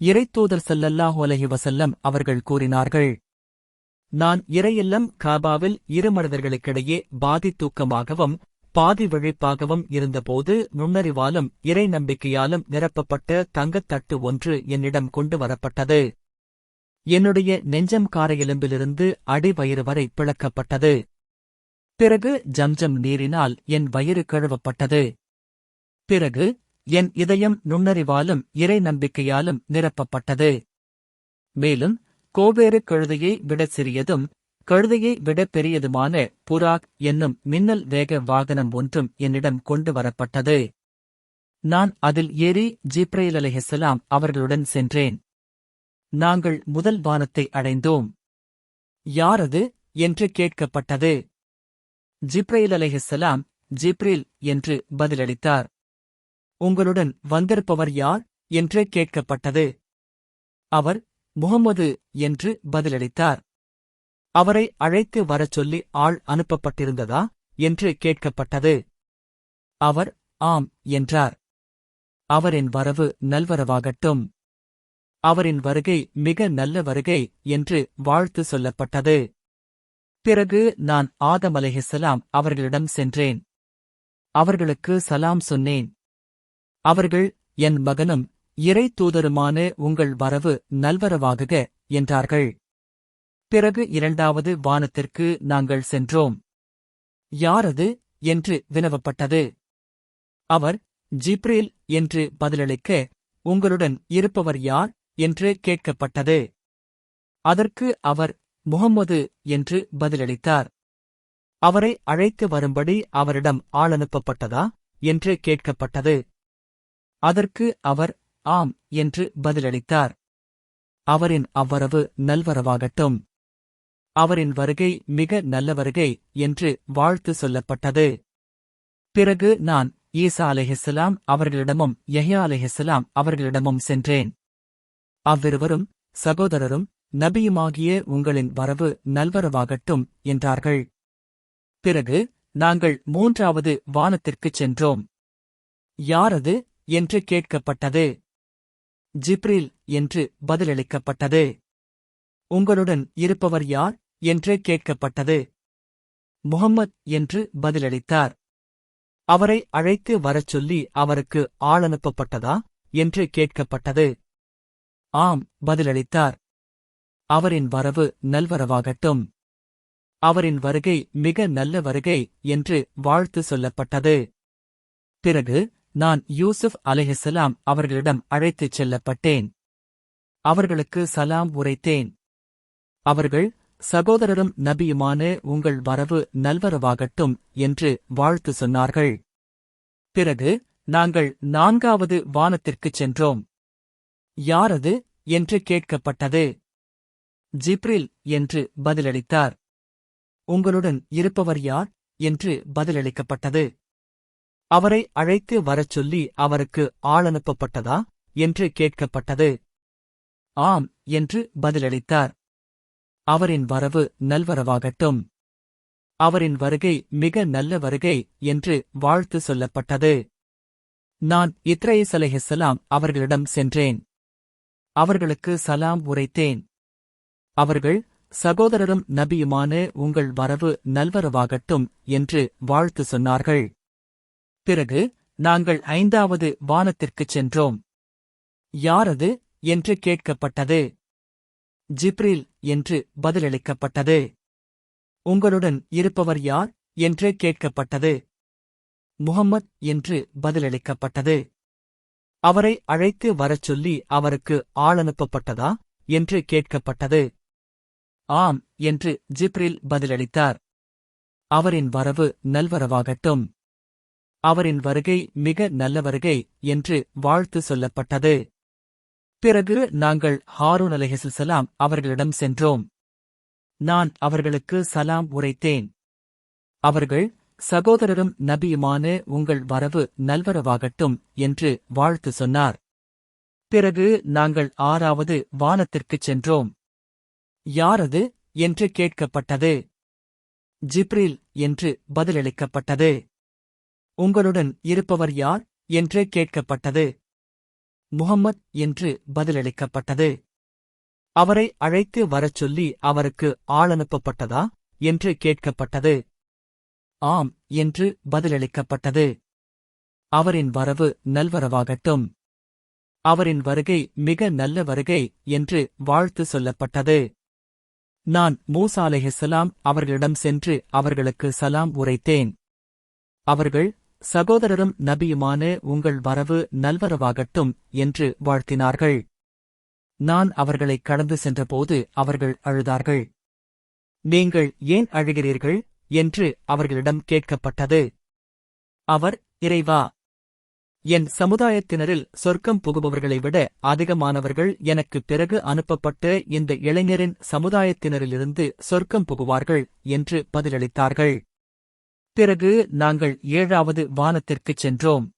இறைத்தூதர் ஸல்லல்லாஹு அலஹி வசல்லம் அவர்கள் கூறினார்கள் நான் இறையெல்லம் காபாவில் இரு மனிதர்களுக்கிடையே பாதி தூக்கமாகவும் பாதி விழிப்பாகவும் இருந்தபோது நுண்ணறிவாலும் இறை நம்பிக்கையாலும் நிரப்பப்பட்ட தங்கத் தட்டு ஒன்று என்னிடம் கொண்டு வரப்பட்டது. என்னுடைய நெஞ்சம் கார எலும்பிலிருந்து அடிவயிறு வரை பிளக்கப்பட்டது. பிறகு ஜம்ஜம் நீரினால் என் வயிறு கழுவப்பட்டது. பிறகு என் இதயம் நுண்ணறிவாலும் இறை நம்பிக்கையாலும் நிரப்பப்பட்டது. மேலும் கோவேறு கழுதையை விட சிறியதும் கழுதையை விட பெரியதுமான புராக் என்னும் மின்னல் வேக வாகனம் ஒன்றும் என்னிடம் கொண்டு வரப்பட்டது. நான் அதில் ஏறி ஜிப்ரேல் அலைஹிஸ்ஸலாம் அவர்களுடன் சென்றேன். நாங்கள் முதல் வானத்தை அடைந்தோம். யாரது என்று கேட்கப்பட்டது. ஜிப்ரேல் அலைஹிஸ்ஸலாம் ஜிப்ரில் என்று பதிலளித்தார். உங்களுடன் வந்திருப்பவர் யார் என்று கேட்கப்பட்டது. அவர் முகமது என்று பதிலளித்தார். அவரை அழைத்து வரச் சொல்லி ஆள் அனுப்பப்பட்டிருந்ததா என்று கேட்கப்பட்டது. அவர் ஆம் என்றார். அவரின் வரவு நல்வரவாகட்டும். அவரின் வருகை மிக நல்ல வருகை என்று வாழ்த்து சொல்லப்பட்டது. பிறகு நான் ஆதம் அலைஹிஸ்ஸலாம் அவர்களிடம் சென்றேன். அவர்களுக்கு சலாம் சொன்னேன். அவர்கள் என் மகனும் இறை தூதருமான உங்கள் வரவு நல்வரவாகுக என்றார்கள். பிறகு இரண்டாவது வானத்திற்கு நாங்கள் சென்றோம். யாரது என்று வினவப்பட்டது. அவர் ஜிப்ரேல் என்று பதிலளிக்க உங்களுடன் இருப்பவர் யார்? என்று கேட்கப்பட்டது. அதற்கு அவர் முகம்மது என்று பதிலளித்தார். அவரை அழைத்து வரும்படி அவரிடம் ஆள் அனுப்பப்பட்டதா? என்று கேட்கப்பட்டது. அதற்கு அவர் ஆம் என்று பதிலளித்தார். அவரின் அவ்வரவு நல்வரவாகட்டும். அவரின் வருகை மிக நல்ல வருகை என்று வாழ்த்து சொல்லப்பட்டது. பிறகு நான் ஈசா அலைஹிஸ்ஸலாம் அவர்களிடமும் யஹ்யா அலைஹிஸ்ஸலாம் அவர்களிடமும் சென்றேன். அவ்விருவரும் சகோதரரும் நபியுமாகிய உங்களின் வரவு நல்வரவாகட்டும் என்றார்கள். பிறகு நாங்கள் மூன்றாவது வானத்திற்குச் சென்றோம். யாரது என்று கேட்கப்பட்டது. ஜிப்ரில் என்று பதிலளிக்கப்பட்டது. உங்களுடன் இருப்பவர் யார் என்று கேட்கப்பட்டது. முகம்மத் என்று பதிலளித்தார். அவரை அழைத்து வரச் சொல்லி அவருக்கு ஆள் அனுப்பப்பட்டதா என்று கேட்கப்பட்டது. ஆம் பதிலளித்தார். அவரின் வரவு நல்வரவாகட்டும். அவரின் வருகை மிக நல்ல வருகை என்று வாழ்த்து சொல்லப்பட்டது. பிறகு நான் யூசுப் அலைஹிஸ்ஸலாம் அவர்களிடம் அழைத்துச் செல்லப்பட்டேன். அவர்களுக்கு சலாம் உரைத்தேன். அவர்கள் சகோதரரும் நபியுமான உங்கள் வரவு நல்வரவாகட்டும் என்று வாழ்த்து சொன்னார்கள். பிறகு நாங்கள் நான்காவது வானத்திற்குச் சென்றோம். யாரது? என்று கேட்கப்பட்டது. ஜிப்ரில் என்று பதிலளித்தார். உங்களுடன் இருப்பவர் யார்? என்று பதிலளிக்கப்பட்டது. அவரை அழைத்து வரச் சொல்லி அவருக்கு ஆளனுப்பப்பட்டதா என்று கேட்கப்பட்டது. ஆம் என்று பதிலளித்தார். அவரின் வரவு நல்வரவாகட்டும். அவரின் வருகை மிக நல்ல வருகை என்று வாழ்த்து சொல்லப்பட்டது. நான் இத்ரே சலேஹலாம் அவர்களிடம் சென்றேன். அவர்களுக்கு சலாம் உரைத்தேன். அவர்கள் சகோதரரும் நபியுமான உங்கள் வரவு நல்வரவாகட்டும் என்று வாழ்த்து சொன்னார்கள். பிறகு நாங்கள் ஐந்தாவது வானத்திற்குச் சென்றோம். யாரது என்று கேட்கப்பட்டது? ஜிப்ரில் என்று பதிலளிக்கப்பட்டது. உங்களுடன் இருப்பவர் யார் என்று கேட்கப்பட்டது. முகம்மத் என்று பதிலளிக்கப்பட்டது. அவரை அழைத்து வரச் சொல்லி அவருக்கு ஆள் அனுப்பப்பட்டதா என்று கேட்கப்பட்டது. ஆம் என்று ஜிப்ரில் பதிலளித்தார். அவரின் வரவு நல்வரவாகட்டும். அவரின் வருகை மிக நல்ல வருகை என்று வாழ்த்து சொல்லப்பட்டது. பிறகு நாங்கள் ஹாரூன் அலைஹிஸ்ஸலாம் அவர்களிடம் சென்றோம். நான் அவர்களுக்கு சலாம் உரைத்தேன். அவர்கள் சகோதரரும் நபியுமான உங்கள் வரவு நல்வரவாகட்டும் என்று வாழ்த்து சொன்னார். பிறகு நாங்கள் ஆறாவது வானத்திற்குச் சென்றோம். யாரது? என்று கேட்கப்பட்டது. ஜிப்ரில் என்று பதிலளிக்கப்பட்டது. உங்களுடன் இருப்பவர் யார் என்று கேட்கப்பட்டது. முஹம்மத் என்று பதிலளிக்கப்பட்டது. அவரை அழைத்து வரச் சொல்லி அவருக்கு ஆளனுப்பப்பட்டதா என்று கேட்கப்பட்டது. ஆம் என்று பதிலளிக்கப்பட்டது. அவரின் வரவு நல்வரவாகட்டும். அவரின் வருகை மிக நல்ல வருகை என்று வாழ்த்து சொல்லப்பட்டது. நான் மூசா அலைஹிஸ்ஸலாம் அவர்களிடம் சென்று அவர்களுக்கு சலாம் உரைத்தேன். அவர்கள் சகோதரரும் நபியுமான உங்கள் வரவு நல்வரவாகட்டும் என்று வாழ்த்தினார்கள். நான் அவர்களைக் கடந்து சென்றபோது அவர்கள் அழுதார்கள். நீங்கள் ஏன் அழுகிறீர்கள்? என்று அவர்களிடம் கேட்கப்பட்டது. அவர் இறைவா! என் சமுதாயத்தினரில் சொர்க்கம் புகுபவர்களை விட அதிகமானவர்கள் எனக்குப் பிறகு அனுப்பப்பட்ட இந்த இளைஞரின் சமுதாயத்தினரிலிருந்து சொர்க்கம் புகுவார்கள் என்று பதிலளித்தார்கள். பிறகு நாங்கள் ஏழாவது வானத்திற்குச் சென்றோம்.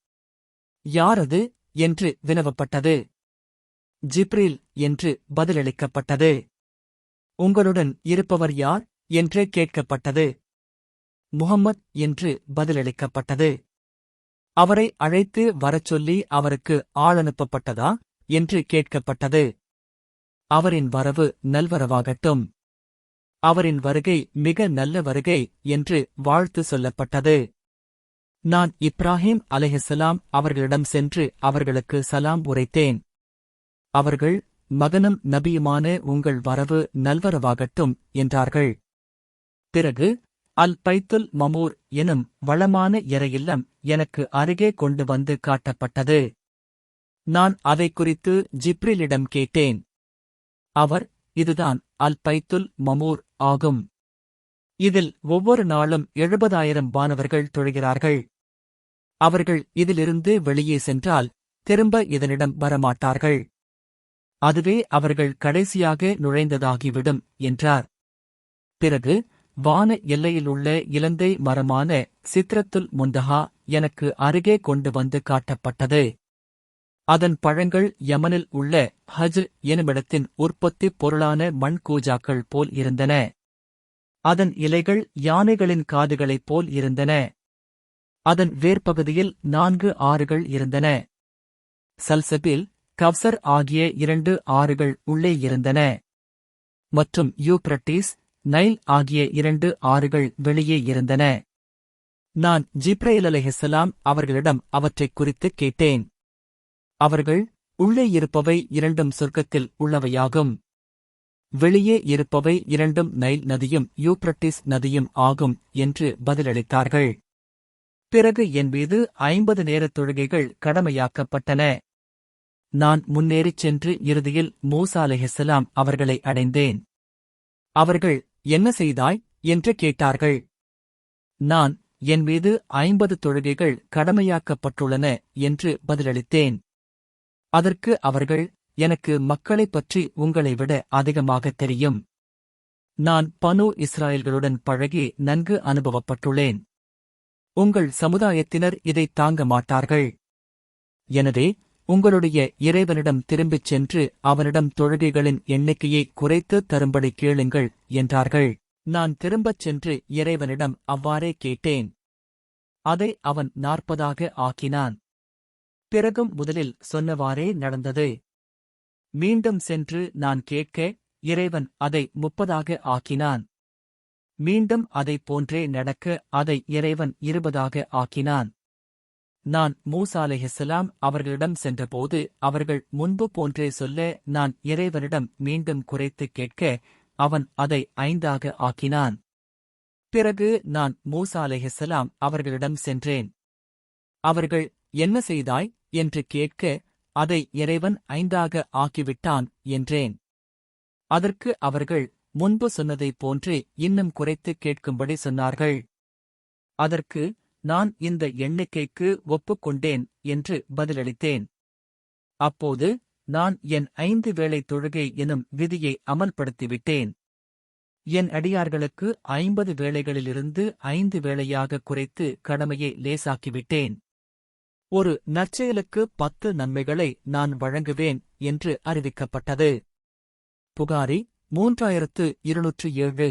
யாரது என்று வினவப்பட்டது. ஜிப்ரில் என்று பதிலளிக்கப்பட்டது. உங்களுடன் இருப்பவர் யார் என்று கேட்கப்பட்டது. முகம்மத் என்று பதிலளிக்கப்பட்டது. அவரை அழைத்து வரச் சொல்லி அவருக்கு ஆளனுப்பப்பட்டதா என்று கேட்கப்பட்டது. அவரின் வரவு நல்வரவாகட்டும். அவரின் வருகை மிக நல்ல வருகை என்று வாழ்த்து சொல்லப்பட்டது. நான் இப்ராஹிம் அலைஹிஸ்ஸலாம் அவர்களிடம் சென்று அவர்களுக்கு சலாம் உரைத்தேன். அவர்கள் மகனும் நபியுமான உங்கள் வரவு நல்வரவாகட்டும் என்றார்கள். பிறகு அல் பைத்துல் மமூர் எனும் வளமான இறையில்லம் எனக்கு அருகே கொண்டு வந்து காட்டப்பட்டது. நான் அதை குறித்து ஜிப்ரிலிடம் கேட்டேன். அவர் இதுதான் அல் பைத்துல் மமூர் ஆகும். இதில் ஒவ்வொரு நாளும் எழுபதாயிரம் வானவர்கள் தொழுகிறார்கள். அவர்கள் இதிலிருந்து வெளியே சென்றால் திரும்ப இதனிடம் வரமாட்டார்கள். அதுவே அவர்கள் கடைசியாக நுழைந்ததாகிவிடும் என்றார். பிறகு வான எல்லையிலுள்ள இலந்தை மரமான சித்ரத்துல் முந்தஹா எனக்கு அருகே கொண்டு வந்து காட்டப்பட்டது. அதன் பழங்கள் யமனில் உள்ள ஹஜ் எனுமிடத்தின் உற்பத்திப் பொருளான மண்கூஜாக்கள் போல் இருந்தன. அதன் இலைகள் யானைகளின் காதுகளைப் போல் இருந்தன. அதன் வேர்ப்பகுதியில் நான்கு ஆறுகள் இருந்தன. சல்சபில் கவ்சர் ஆகிய இரண்டு ஆறுகள் உள்ளே இருந்தன. மற்றும் யூப்ரட்டிஸ் நைல் ஆகிய இரண்டு ஆறுகள் வெளியே இருந்தன. நான் ஜிப்ரேல் அலஹெசலாம் அவர்களிடம் அவற்றைக் குறித்துக் கேட்டேன். அவர்கள் உள்ளே இருப்பவை இரண்டும் சொர்க்கத்தில் உள்ளவையாகும். வெளியே இருப்பவை இரண்டும் நைல் நதியும் யூப்ரட்டிஸ் நதியும் ஆகும் என்று பதிலளித்தார்கள். பிறகு என் மீது ஐம்பது நேரத் தொழுகைகள் கடமையாக்கப்பட்டன. நான் முன்னேறிச் சென்று இறுதியில் மூசா அலைஹிஸ்ஸலாம் அவர்களை அடைந்தேன். அவர்கள் என்ன செய்தாய்? என்று கேட்டார்கள். நான் என் மீது ஐம்பது தொழுகைகள் கடமையாக்கப்பட்டுள்ளன என்று பதிலளித்தேன். அதற்கு அவர்கள் எனக்கு மக்களைப் பற்றி உங்களை விட அதிகமாகத் தெரியும். நான் பனு இஸ்ராயல்களுடன் பழகி நன்கு அனுபவப்பட்டுள்ளேன். உங்கள் சமுதாயத்தினர் இதைத் தாங்க மாட்டார்கள். எனவே உங்களுடைய இறைவனிடம் திரும்பிச் சென்று அவனிடம் தொழுகைகளின் எண்ணிக்கையை குறைத்து தரும்படி கேளுங்கள் என்றார்கள். நான் திரும்பச் சென்று இறைவனிடம் அவ்வாறே கேட்டேன். அதை அவன் நாற்பதாக ஆக்கினான். பிறகும் முதலில் சொன்னவாறே நடந்தது. மீண்டும் சென்று நான் கேட்க இறைவன் அதை முப்பதாக ஆக்கினான். மீண்டும் அதைப் போன்றே நடக்க அதை இறைவன் இருபதாக ஆக்கினான். நான் மூசா அலைஹிஸ்ஸலாம் அவர்களிடம் சென்றபோது அவர்கள் முன்பு போன்றே சொல்ல நான் இறைவனிடம் மீண்டும் குறைத்துக் கேட்க அவன் அதை ஐந்தாக ஆக்கினான். பிறகு நான் மூசா அவர்களிடம் சென்றேன். அவர்கள் என்ன செய்தாய்? என்று கேட்க அதை இறைவன் ஐந்தாக ஆக்கிவிட்டான் என்றேன். அதற்கு அவர்கள் முன்பு சொன்னதைப் போன்றே இன்னும் குறைத்துக் கேட்கும்படி சொன்னார்கள். அதற்கு நான் இந்த எண்ணிக்கைக்கு ஒப்புக்கொண்டேன் என்று பதிலளித்தேன். அப்போது நான் என் ஐந்து வேளை தொழுகை எனும் விதியை அமல்படுத்திவிட்டேன். என் அடியார்களுக்கு ஐம்பது வேளைகளிலிருந்து ஐந்து வேளையாக குறைத்து கடமையை லேசாக்கிவிட்டேன். ஒரு நற்செயலுக்கு பத்து நன்மைகளை நான் வழங்குவேன் என்று அறிவிக்கப்பட்டது. புகாரி மூன்றாயிரத்து இருநூற்று ஏழு.